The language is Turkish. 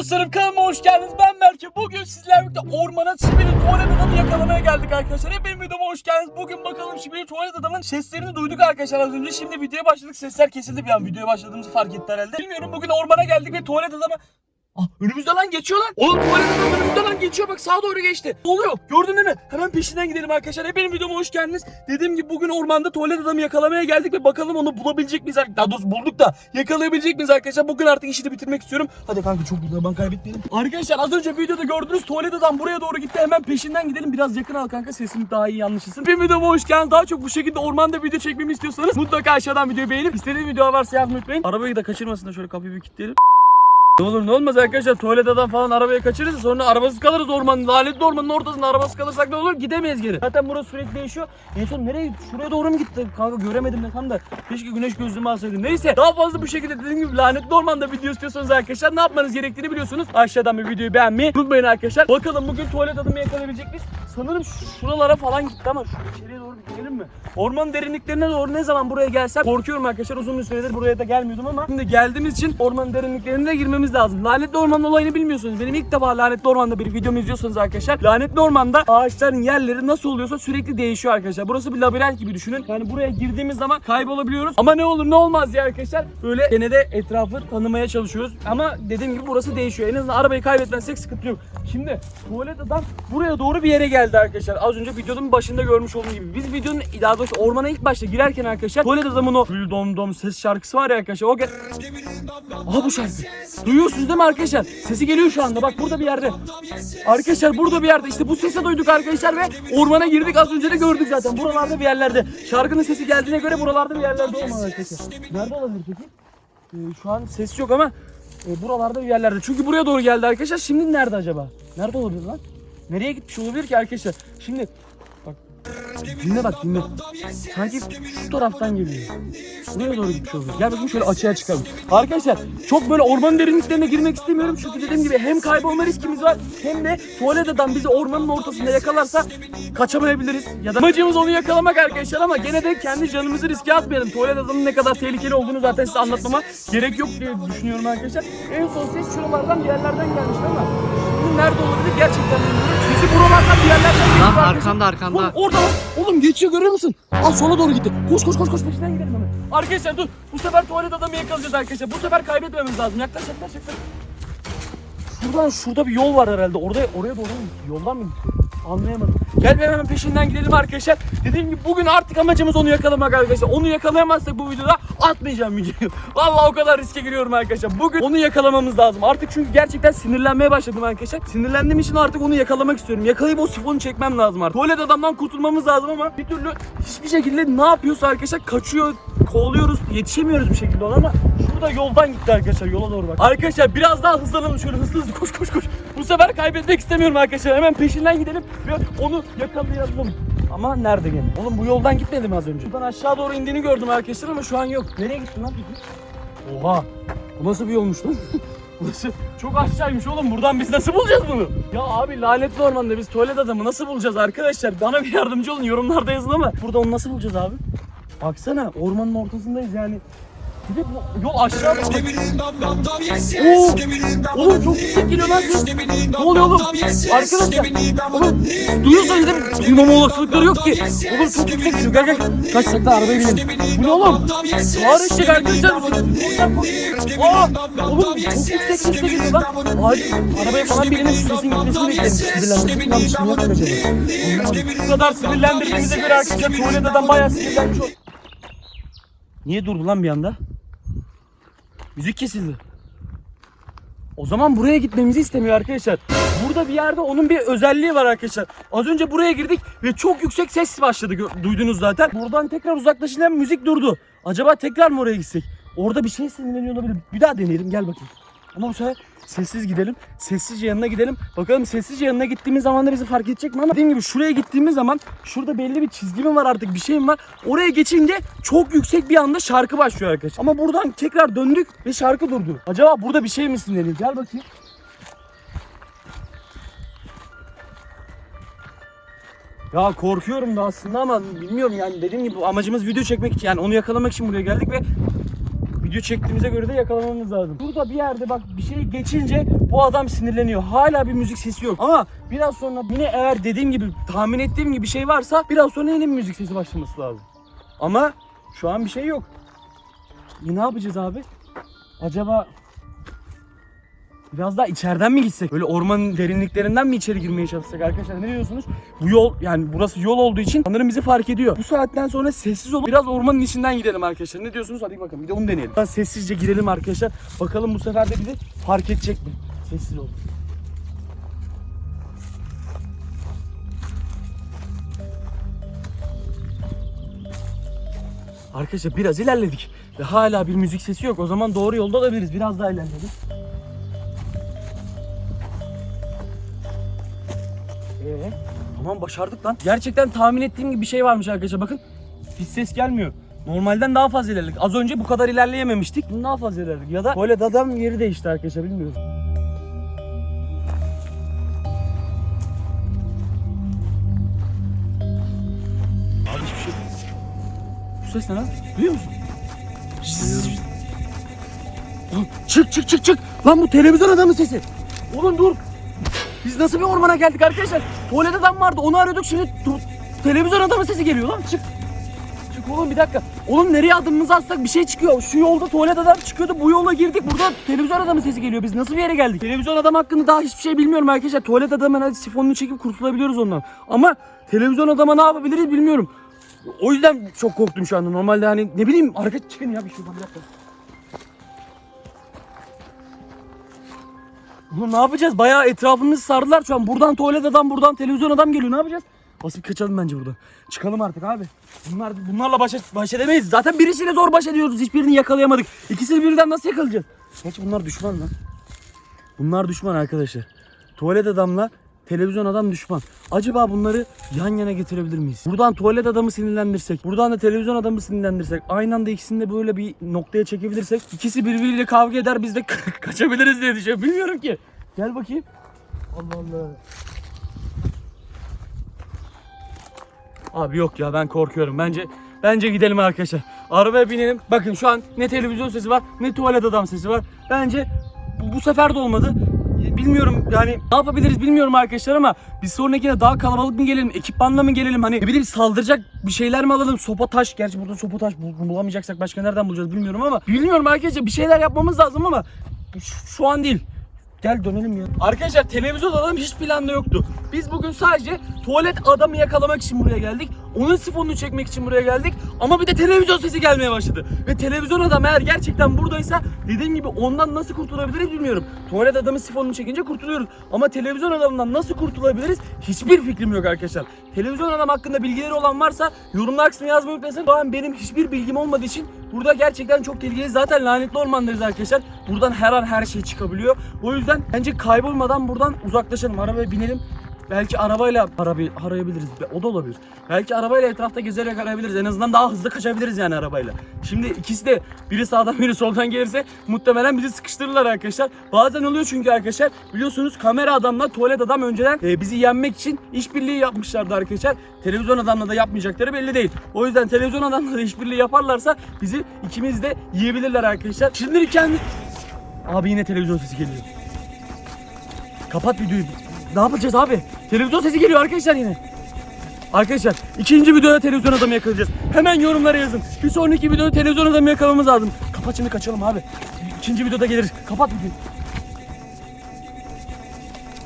dostlarım kanalıma hoş geldiniz. Ben Berke. Bugün sizlerle birlikte ormana Sibir'in tuvalet adamı yakalamaya geldik arkadaşlar. Hep videoma hoş geldiniz. Bugün bakalım Sibir'in tuvalet adamın seslerini duyduk arkadaşlar az önce. Şimdi videoya başladık. Sesler kesildi bir an. Videoya başladığımızı fark etti herhalde. Bilmiyorum bugün ormana geldik ve tuvalet adamı Ah önümüzde lan geçiyor lan. Oğlum tuvalet adam önümüzde lan geçiyor bak sağa doğru geçti. Oluyor? Gördün değil mi? Hemen peşinden gidelim arkadaşlar. Hep benim videoma hoş geldiniz. Dediğim gibi bugün ormanda tuvalet adamı yakalamaya geldik ve bakalım onu bulabilecek miyiz? Daha doğrusu bulduk da yakalayabilecek miyiz arkadaşlar? Bugün artık işini bitirmek istiyorum. Hadi kanka çok zaman kaybetmeyelim. Arkadaşlar az önce videoda gördünüz tuvalet adam buraya doğru gitti. Hemen peşinden gidelim. Biraz yakın al kanka sesini daha iyi yanlışısın. Bir videoma hoş geldiniz. Daha çok bu şekilde ormanda video çekmemi istiyorsanız mutlaka aşağıdan videoyu beğenip istediğiniz video varsa yazmayı unutmayın. Arabayı da kaçırmasın da şöyle kapıyı bir kilitleyelim. Ne olur ne olmaz arkadaşlar tuvalet adam falan arabaya kaçırırsa sonra arabasız kalırız ormanın lanetli ormanın ortasında arabasız kalırsak ne olur gidemeyiz geri. Zaten burası sürekli değişiyor. En son nereye? Şuraya doğru mu gitti? Kanka göremedim ne tam da. Keşke güneş gözlüğümü alsaydım. Neyse daha fazla bu şekilde dediğim gibi lanetli ormanda video istiyorsanız arkadaşlar ne yapmanız gerektiğini biliyorsunuz. Aşağıdan bir videoyu beğenmeyi unutmayın arkadaşlar. Bakalım bugün tuvalet adamı yakalayabilecek miyiz? Sanırım şu- şuralara falan gitti ama şu içeriye doğru bir gidelim mi? Ormanın derinliklerine doğru ne zaman buraya gelsem korkuyorum arkadaşlar. Uzun bir süredir buraya da gelmiyordum ama şimdi geldiğimiz için ormanın derinliklerine de girmemiz lazım. Lanetli ormanın olayını bilmiyorsunuz. Benim ilk defa lanetli ormanda bir videomu izliyorsanız arkadaşlar. Lanetli ormanda ağaçların yerleri nasıl oluyorsa sürekli değişiyor arkadaşlar. Burası bir labirent gibi düşünün. Yani buraya girdiğimiz zaman kaybolabiliyoruz. Ama ne olur ne olmaz diye arkadaşlar. Böyle gene de etrafı tanımaya çalışıyoruz. Ama dediğim gibi burası değişiyor. En azından arabayı kaybetmezsek sıkıntı yok. Şimdi tuvalet adam buraya doğru bir yere geldi arkadaşlar. Az önce videonun başında görmüş olduğum gibi. Biz videonun daha doğrusu ormana ilk başta girerken arkadaşlar tuvalet adamın o gül dom dom ses şarkısı var ya arkadaşlar. O gel... Aha bu şarkı. Duyuyorsunuz değil mi arkadaşlar? Sesi geliyor şu anda. Bak burada bir yerde. Arkadaşlar burada bir yerde. İşte bu sesi duyduk arkadaşlar ve ormana girdik. Az önce de gördük zaten. Buralarda bir yerlerde. Şarkının sesi geldiğine göre buralarda bir yerlerde olmalı arkadaşlar. Nerede olabilir peki? Ee, şu an ses yok ama e, buralarda bir yerlerde. Çünkü buraya doğru geldi arkadaşlar. Şimdi nerede acaba? Nerede olabilir lan? Nereye gitmiş olabilir ki arkadaşlar? Şimdi dinle bak dinle. Sanki şu taraftan geliyor. Buraya doğru gitmiş olabilir. Gel bakayım şöyle açığa çıkalım. Arkadaşlar çok böyle ormanın derinliklerine girmek istemiyorum. Çünkü dediğim gibi hem kaybolma riskimiz var hem de tuvalet adam bizi ormanın ortasında yakalarsa kaçamayabiliriz. Ya da amacımız onu yakalamak arkadaşlar ama gene de kendi canımızı riske atmayalım. Tuvalet adamın ne kadar tehlikeli olduğunu zaten size anlatmama gerek yok diye düşünüyorum arkadaşlar. En son ses şuralardan bir yerlerden gelmişti ama nerede olabilir gerçekten bilmiyorum. Sesi buralardan bir yerlerden geliyor Lan arkanda arkanda. Oğlum orada. Oğlum geçiyor görüyor musun? Al sola doğru gitti. Koş koş koş koş peşinden gidelim hemen. Arkadaşlar dur. Bu sefer tuvalet adamı yakalayacağız arkadaşlar. Bu sefer kaybetmememiz lazım. Yaklaş yaklaş yaklaş. Şuradan şurada bir yol var herhalde. Orada oraya doğru mu gitti? Yoldan mı gitti? Anlayamadım. Gel ben hemen peşinden gidelim arkadaşlar. Dediğim gibi bugün artık amacımız onu yakalamak arkadaşlar. Onu yakalayamazsak bu videoda atmayacağım videoyu. Vallahi o kadar riske giriyorum arkadaşlar. Bugün onu yakalamamız lazım. Artık çünkü gerçekten sinirlenmeye başladım arkadaşlar. Sinirlendiğim için artık onu yakalamak istiyorum. Yakalayıp o sifonu çekmem lazım artık. Tuvalet adamdan kurtulmamız lazım ama bir türlü hiçbir şekilde ne yapıyorsa arkadaşlar kaçıyor, kovalıyoruz. Yetişemiyoruz bir şekilde ona ama şurada yoldan gitti arkadaşlar. Yola doğru bak. Arkadaşlar biraz daha hızlanalım şöyle hızlı hızlı koş koş koş. Bu sefer kaybetmek istemiyorum arkadaşlar. Hemen peşinden gidelim ve onu yakalayalım. Ama nerede gene? Oğlum bu yoldan gitmedi mi az önce? Buradan aşağı doğru indiğini gördüm arkadaşlar ama şu an yok. Nereye gitti lan? Oha! Bu nasıl bir yolmuş lan? Burası çok aşağıymış oğlum. Buradan biz nasıl bulacağız bunu? Ya abi lanetli ormanda biz tuvalet adamı nasıl bulacağız arkadaşlar? Bana bir yardımcı olun. Yorumlarda yazın ama. Burada onu nasıl bulacağız abi? Baksana ormanın ortasındayız yani. Bir de bu yol aşağı doğru. Oo! Oğlum çok yüksek geliyor lan ses. Ne oluyor oğlum? Arkadaşlar. Oğlum duyuyorsanız değil mi? Duymama olasılıkları yok ki. Oğlum çok yüksek geliyor. Gel gel. Kaç sakla arabaya binelim. Bu ne oğlum? Sağır eşek arkadaşlar. Aa! Oğlum çok yüksek sesle geliyor lan. Hadi arabaya falan birinin sesin gitmesini bekledim. Sinirlendirdik lan şey yaptık acaba. Bu kadar sinirlendirdiğimize göre arkadaşlar tuvalet adam bayağı sinirlenmiş oldu. Niye durdu lan bir anda? Müzik kesildi. O zaman buraya gitmemizi istemiyor arkadaşlar. Burada bir yerde onun bir özelliği var arkadaşlar. Az önce buraya girdik ve çok yüksek ses başladı. Duydunuz zaten. Buradan tekrar uzaklaşınca müzik durdu. Acaba tekrar mı oraya gitsek? Orada bir şey sinirleniyor olabilir. Bir daha deneyelim gel bakayım. Ama bu sefer sessiz gidelim. Sessizce yanına gidelim. Bakalım sessizce yanına gittiğimiz zaman da bizi fark edecek mi? Ama dediğim gibi şuraya gittiğimiz zaman şurada belli bir çizgi mi var artık bir şeyim var. Oraya geçince çok yüksek bir anda şarkı başlıyor arkadaşlar. Ama buradan tekrar döndük ve şarkı durdu. Acaba burada bir şey mi sinirleniyor? Gel bakayım. Ya korkuyorum da aslında ama bilmiyorum yani dediğim gibi amacımız video çekmek için yani onu yakalamak için buraya geldik ve Video çektiğimize göre de yakalamamız lazım. Burada bir yerde bak bir şey geçince bu adam sinirleniyor. Hala bir müzik sesi yok. Ama biraz sonra yine eğer dediğim gibi tahmin ettiğim gibi bir şey varsa biraz sonra yine bir müzik sesi başlaması lazım. Ama şu an bir şey yok. E ne yapacağız abi? Acaba biraz daha içeriden mi gitsek? Böyle ormanın derinliklerinden mi içeri girmeye çalışsak arkadaşlar? Ne diyorsunuz? Bu yol yani burası yol olduğu için sanırım bizi fark ediyor. Bu saatten sonra sessiz olup biraz ormanın içinden gidelim arkadaşlar. Ne diyorsunuz? Hadi bakalım bir de onu deneyelim. Biraz sessizce girelim arkadaşlar. Bakalım bu sefer de bizi fark edecek mi? Sessiz ol. Arkadaşlar biraz ilerledik ve hala bir müzik sesi yok. O zaman doğru yolda olabiliriz. Biraz daha ilerledik. Ee, tamam başardık lan. Gerçekten tahmin ettiğim gibi bir şey varmış arkadaşlar. Bakın hiç ses gelmiyor. Normalden daha fazla ilerledik. Az önce bu kadar ilerleyememiştik. Bunu daha fazla ilerledik. Ya da böyle dadam yeri değişti arkadaşlar bilmiyorum. Abi hiçbir şey Bu ses ne lan? Duyuyor musun? Çık çık çık çık. Lan bu televizyon adamın sesi. Oğlum dur. Biz nasıl bir ormana geldik arkadaşlar? Tuvalet adam vardı onu arıyorduk şimdi televizyon adamın sesi geliyor lan çık. Çık oğlum bir dakika. Oğlum nereye adımımızı atsak bir şey çıkıyor. Şu yolda tuvalet adam çıkıyordu bu yola girdik. Burada televizyon adamın sesi geliyor. Biz nasıl bir yere geldik? Televizyon adam hakkında daha hiçbir şey bilmiyorum arkadaşlar. Tuvalet adamın hadi sifonunu çekip kurtulabiliyoruz ondan. Ama televizyon adama ne yapabiliriz bilmiyorum. O yüzden çok korktum şu anda. Normalde hani ne bileyim arka çıkın ya bir şuradan bir dakika. Ulan ne yapacağız? Bayağı etrafımızı sardılar şu an. Buradan tuvalet adam, buradan televizyon adam geliyor. Ne yapacağız? Basıp kaçalım bence buradan. Çıkalım artık abi. Bunlar bunlarla baş, baş edemeyiz. Zaten birisiyle zor baş ediyoruz. Hiçbirini yakalayamadık. İkisini birden nasıl yakalayacağız? Gerçi bunlar düşman lan. Bunlar düşman arkadaşlar. Tuvalet adamla televizyon adam düşman. Acaba bunları yan yana getirebilir miyiz? Buradan tuvalet adamı sinirlendirsek, buradan da televizyon adamı sinirlendirsek, aynı anda ikisini de böyle bir noktaya çekebilirsek, ikisi birbiriyle kavga eder biz de kaçabiliriz diye düşünüyorum. Bilmiyorum ki. Gel bakayım. Allah Allah. Abi yok ya ben korkuyorum. Bence bence gidelim arkadaşlar. Arabaya binelim. Bakın şu an ne televizyon sesi var ne tuvalet adam sesi var. Bence bu, bu sefer de olmadı. Bilmiyorum yani ne yapabiliriz bilmiyorum arkadaşlar ama biz sonrakine daha kalabalık mı gelelim, ekipmanla mı gelelim hani ne bileyim saldıracak bir şeyler mi alalım, sopa taş, gerçi burada sopa taş bul- bulamayacaksak başka nereden bulacağız bilmiyorum ama bilmiyorum arkadaşlar bir şeyler yapmamız lazım ama şu an değil. Gel dönelim ya. Arkadaşlar televizyon adam hiç planda yoktu. Biz bugün sadece tuvalet adamı yakalamak için buraya geldik. Onun sifonunu çekmek için buraya geldik. Ama bir de televizyon sesi gelmeye başladı. Ve televizyon adam eğer gerçekten buradaysa dediğim gibi ondan nasıl kurtulabiliriz bilmiyorum. Tuvalet adamı sifonunu çekince kurtuluyoruz. Ama televizyon adamından nasıl kurtulabiliriz hiçbir fikrim yok arkadaşlar. Televizyon adam hakkında bilgileri olan varsa yorumlar kısmına yazmayı unutmayın. An benim hiçbir bilgim olmadığı için burada gerçekten çok tehlikeli. Zaten lanetli ormandayız arkadaşlar. Buradan her an her şey çıkabiliyor. O yüzden bence kaybolmadan buradan uzaklaşalım. Arabaya binelim. Belki arabayla arabayı arayabiliriz. O da olabilir. Belki arabayla etrafta gezerek arayabiliriz. En azından daha hızlı kaçabiliriz yani arabayla. Şimdi ikisi de biri sağdan biri soldan gelirse muhtemelen bizi sıkıştırırlar arkadaşlar. Bazen oluyor çünkü arkadaşlar biliyorsunuz kamera adamla tuvalet adam önceden e, bizi yenmek için işbirliği yapmışlardı arkadaşlar. Televizyon adamla da yapmayacakları belli değil. O yüzden televizyon adamla da işbirliği yaparlarsa bizi ikimiz de yiyebilirler arkadaşlar. Şimdi kendi... Abi yine televizyon sesi geliyor. Kapat videoyu. Ne yapacağız abi? Televizyon sesi geliyor arkadaşlar yine. Arkadaşlar ikinci videoda televizyon adamı yakalayacağız. Hemen yorumlara yazın. Bir sonraki videoda televizyon adamı yakalamamız lazım. Kapat şimdi kaçalım abi. İkinci videoda gelir. Kapat videoyu.